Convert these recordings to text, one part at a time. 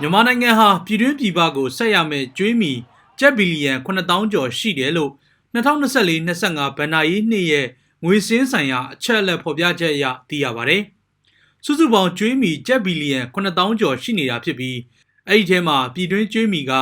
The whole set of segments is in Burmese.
မြန်မာနိုင်ငံဟာပြည်တွင်းပြည်ပကိုဆက်ရမယ့်ကျွေးမီကျပ်ဘီလီယံ9000ကျော်ရှိတယ်လို့2024-25ဘဏ္ဍာရေးနှစ်ရဲ့ငွေစင်းဆိုင်ရာအချက်အလက်ဖော်ပြချက်အရသိရပါတယ်။စုစုပေါင်းကျွေးမီကျပ်ဘီလီယံ9000ကျော်ရှိနေတာဖြစ်ပြီးအဲ့ဒီထဲမှာပြည်တွင်းကျွေးမီက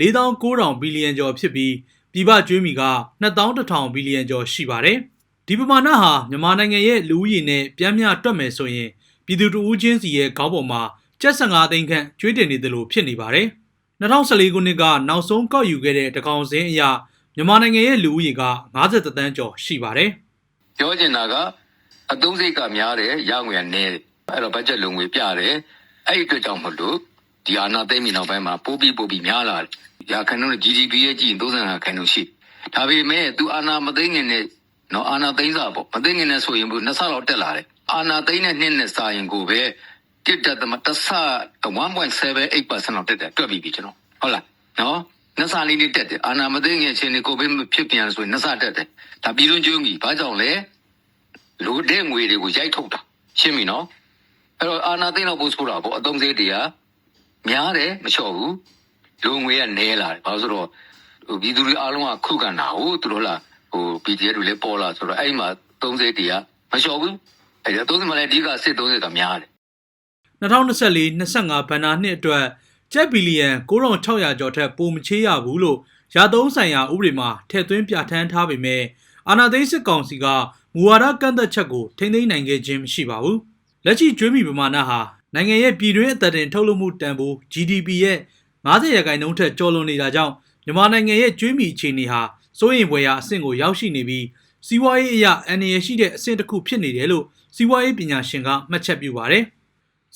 4900ဘီလီယံကျော်ဖြစ်ပြီးပြည်ပကျွေးမီက2100ဘီလီယံကျော်ရှိပါတယ်။ဒီပမာဏဟာမြန်မာနိုင်ငံရဲ့လူဦးရေနဲ့ပြန်မျှတွက်မယ်ဆိုရင်ပြည်သူတဦးချင်းစီရဲ့ခေါင်းပေါ်မှာ ကျပ်15သိန်းခန့်ကျွေးတင်နေတယ်လို့ဖြစ်နေပါတယ်။2014ခုနှစ်ကနောက်ဆုံးကောက်ယူခဲ့တဲ့တကောင်စင်းအရမြန်မာနိုင်ငံရဲ့လူဦးရေက50တန်းကျော်ရှိပါတယ်ပြောချင်တာကအသုံးစိတ်ကများတယ်ရငွေကနည်းတယ်အဲ့တော့ဘတ်ဂျက်လုံငွေပြတယ်အဲ့ဒီအတွက်ကြောင့်မလို့ဒီအာနာသိမ့်မီနောက်ပိုင်းမှာပိုးပြီးပိုးပြီးများလာတယ်ရာခိုင်နှုန်းနဲ့ GDP ရဲ့ကြည့်ရင်35ခိုင်နှုန်းရှိဒါပေမဲ့သူအာနာမသိမ့်ငင်နဲ့နော်အာနာသိမ့်စာပေါ့မသိမ့်ငင်နဲ့ဆိုရင်ဘူးနှစ်ဆလောက်တက်လာတယ်အာနာသိမ့်နဲ့နှစ်နဲ့စာရင်ကိုပဲ တစ်တက်သမတဆ1.78%လောက်တက်တယ်တွက်ပြီးပြီကျွန်တော်ဟုတ်လားနော်နှစ်ဆလေးလေးတက်တယ်အာနာမသိမ့်ငင်အချိန်ကိုကိုပဲဖြစ်ပြန်ဆိုရင်နှစ်ဆတက်တယ်ဒါပြည်တွင်းကျုံးကြီးဘာကြောင့်လဲလူတဲ့ငွေတွေကိုရိုက်ထုတ်တာရှင်းပြီနော်အဲ့တော့အာနာသိန်းတော့ပို့ဆိုတာပေါ့အသုံးစရိတ်တွေကများတယ်မလျှော့ဘူးလူငွေကနည်းလာတယ်ဘာလို့ဆိုတော့ဟိုပြည်သူတွေအားလုံးကခုခံတာဟုတ်သူတို့လားဟို PDF တွေလည်းပေါ်လာဆိုတော့အဲ့ဒီမှာသုံးစရိတ်တွေကမလျှော့ဘူးအဲ့ဒါသုံးစရိတ်မှလည်းအဓိကစစ်သုံးစရိတ်ကများတယ် 2024-25ဘဏ္ဍာနှစ်အတွက်ကျပ်ဘီလီယံ9600ကျော်ထက်ပိုမချေးရဘူးလို့ရာသုံးဆိုင်ရာဥပဒေမှာထည့်သွင်းပြဋ္ဌာန်းထားပေမဲ့အာဏာသိမ်းစစ်ကောင်စီကမူဝါဒကန့်သက်ချက်ကိုထိန်းသိမ်းနိုင်ခဲ့ခြင်းမရှိပါဘူး။လက်ရှိကျွေးမီပမာဏဟာနိုင်ငံရဲ့ပြည်တွင်းအသက်တင်ထုတ်လုပ်မှုတန်ဖိုး GDP ရဲ့90ရာခိုင်နှုန်းထက်ကျော်လွန်နေတာကြောင့်မြန်မာနိုင်ငံရဲ့ကျွေးမီအခြေအနေဟာစိုးရိမ်ဖွယ်ရာအဆင့်ကိုရောက်ရှိနေပြီးစီးပွားရေးအရာအန္တရာယ်ရှိတဲ့အဆင့်တစ်ခုဖြစ်နေတယ်လို့စီးပွားရေးပညာရှင်ကမှတ်ချက်ပြုပါတယ်။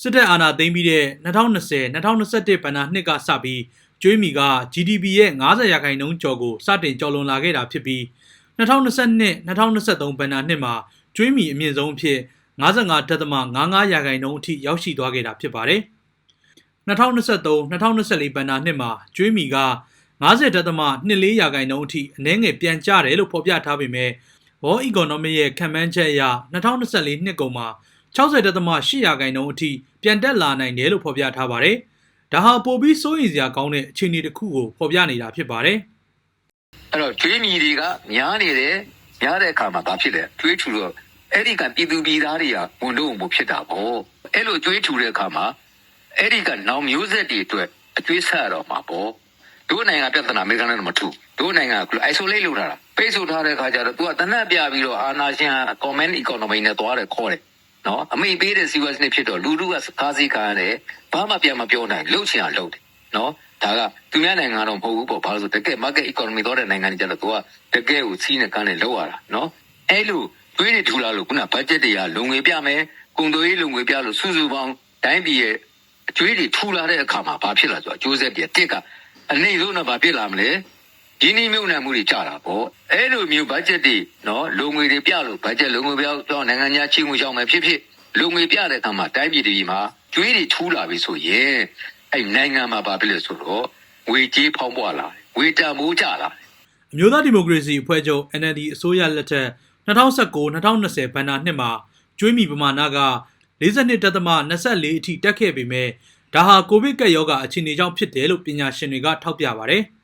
စစ်တပ်အာဏာသိမ်းပြီးတဲ့2020-2021ဘဏ္ဍာနှစ်ကစပြီးကျွေးမီက GDP ရဲ့90ရာခိုင်နှုန်းကျော်ကိုစတင်ကျော်လွန်လာခဲ့တာဖြစ်ပြီး2022-2023ဘဏ္ဍာနှစ်မှာကျွေးမီအမြင့်ဆုံးအဖြစ်55.55ရာခိုင်နှုန်းအထိရောက်ရှိသွားခဲ့တာဖြစ်ပါတယ်။2023-2024ဘဏ္ဍာနှစ်မှာကျွေးမီက90.24ရာခိုင်နှုန်းအထိအနည်းငယ်ပြန်ကျတယ်လို့ဖော်ပြထားပေမဲ့ World Economic ရဲ့ခံမှန်းချက်အရ2024နှစ်ကုန်မှာ 60.8ရာခိုင်နှုန်းအထိပြန်တက်လာနိုင်တယ်လို့ဖော်ပြထားပါတယ်။ဒါဟာပိုပြီးစိုးရိမ်စရာကောင်းတဲ့အခြေအနေတစ်ခုကိုဖော်ပြနေတာဖြစ်ပါတယ်။အဲ့တော့ကျွေးမြီတွေကများနေတယ်များတဲ့အခါမှာဘာဖြစ်လဲကျွေးထူတော့အဲ့ဒီကပြည်သူပြည်သားတွေကဝန်တော့မှုဖြစ်တာပေါ့အဲ့လိုကျွေးထူတဲ့အခါမှာအဲ့ဒီကနောင်မျိုးဆက်တွေအတွက်အကျွေးဆက်ရတော့မှာပေါ့တို့နိုင်ငံပြဿနာအမေရိကန်နဲ့မထူတို့နိုင်ငံက isolate လုပ်ထားတာပိတ်ဆို့ထားတဲ့အခါကျတော့ तू ကတနက်ပြပြီးတော့အာနာရှင် comment economy နဲ့သွားတယ်ခေါ်တယ် နော်အမိပေးတဲ့ CWS နဲ့ဖြစ်တော့လူလူကကားစီးခံရတယ်ဘာမှပြန်မပြောနိုင်လှုပ်ချင်အောင်လှုပ်တယ်နော်ဒါကသူများနိုင်ငံတော့မဟုတ်ဘူးပေါ့ဘာလို့ဆိုတကယ် market economy သွားတဲ့နိုင်ငံတွေကျတော့ तू ကတကယ်ကိုစီးနဲ့ကန်းနဲ့လှုပ်ရတာနော်အဲ့လိုတွေးတွေထူလာလို့ခုန budget တွေကလုံငွေပြမယ်ကုန်သွယ်ရေးလုံငွေပြလို့စုစုပေါင်းတိုင်းပြည်ရဲ့အကျွေးတွေထူလာတဲ့အခါမှာဘာဖြစ်လာဆိုတော့အကျိုးဆက်တွေတစ်ကအနှိမ့်ဆုံးတော့ဘာဖြစ်လာမလဲ ဒီနည်းမြုပ်နှံမှုတွေကြတာပေါ့အဲ့လိုမျိုး budget တွေနော်လုံငွေတွေပြလို့ budget လုံငွေပြတော့နိုင်ငံခြားချင်းငွေရောက်မယ်ဖြစ်ဖြစ်လုံငွေပြတဲ့အခါမှာတိုင်းပြည်တွေမှာကျွေးတွေထူလာပြီဆိုရင်အဲ့နိုင်ငံမှာဘာဖြစ်လဲဆိုတော့ငွေကြေးဖောင်းပွားလာတယ်ငွေတန်ဖိုးကျလာတယ်အမျိုးသားဒီမိုကရေစီအဖွဲ့ချုပ် NLD အစိုးရလက်ထက်2019-2020ဘဏ္ဍာနှစ်မှာကျွေးမီပမာဏက42.24အထိတက်ခဲ့ပေမဲ့ဒါဟာကိုဗစ်ကပ်ရောဂါအခြေအနေကြောင့်ဖြစ်တယ်လို့ပညာရှင်တွေကထောက်ပြပါတယ်။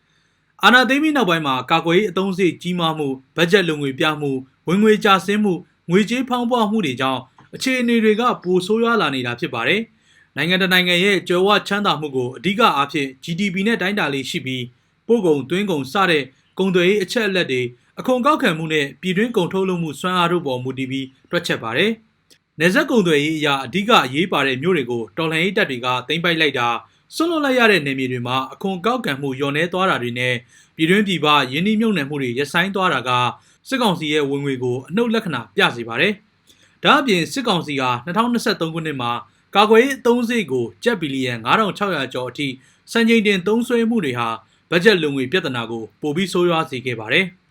အာဏာသိမ်းပြီးနောက်ပိုင်းမှာကာကွယ်ရေးအသုံးစရိတ်ကြီးမားမှုဘတ်ဂျက်လုံငွေပြမှုဝင်ငွေကျဆင်းမှုငွေကြေးဖောင်းပွားမှုတွေကြောင့်အခြေအနေတွေကပိုဆိုးရွားလာနေတာဖြစ်ပါတယ်။နိုင်ငံတကာနိုင်ငံရဲ့ကြွယ်ဝချမ်းသာမှုကိုအဓိကအားဖြင့် GDP နဲ့တိုင်းတာလေးရှိပြီးပို့ကုန်သွင်းကုန်စတဲ့ကုန်သွယ်ရေးအချက်အလက်တွေအခွန်ကောက်ခံမှုနဲ့ပြည်တွင်းကုန်ထုတ်လုပ်မှုစွမ်းအားတို့ပေါ်မူတည်ပြီးတွက်ချက်ပါတယ်။နေဆက်ကုန်သွယ်ရေးအရာအဓိကအရေးပါတဲ့မြို့တွေကိုတော်လှန်ရေးတပ်တွေကသိမ်းပိုက်လိုက်တာ ဆွန့်လွတ်လိုက်ရတဲ့နေမြေတွေမှာအခွန်ကောက်ခံမှုလျော့နှဲသွားတာတွေနဲ့ပြည်တွင်းပြည်ပယင်းနှိမ့်မြုံနယ်မှုတွေရပ်ဆိုင်းသွားတာကစစ်ကောင်စီရဲ့ဝင်ငွေကိုအနှုတ်လက္ခဏာပြစေပါတယ်။ဒါအပြင်စစ်ကောင်စီက2023ခုနှစ်မှာကာကွယ်ရေးအသုံးစရိတ်ကိုကျပ်ဘီလီယံ9600ကျော်အထိစံချိန်တင်သုံးစွဲမှုတွေဟာဘတ်ဂျက်လုံငွေပြဿနာကိုပိုပြီးဆိုးရွားစေခဲ့ပါတယ်။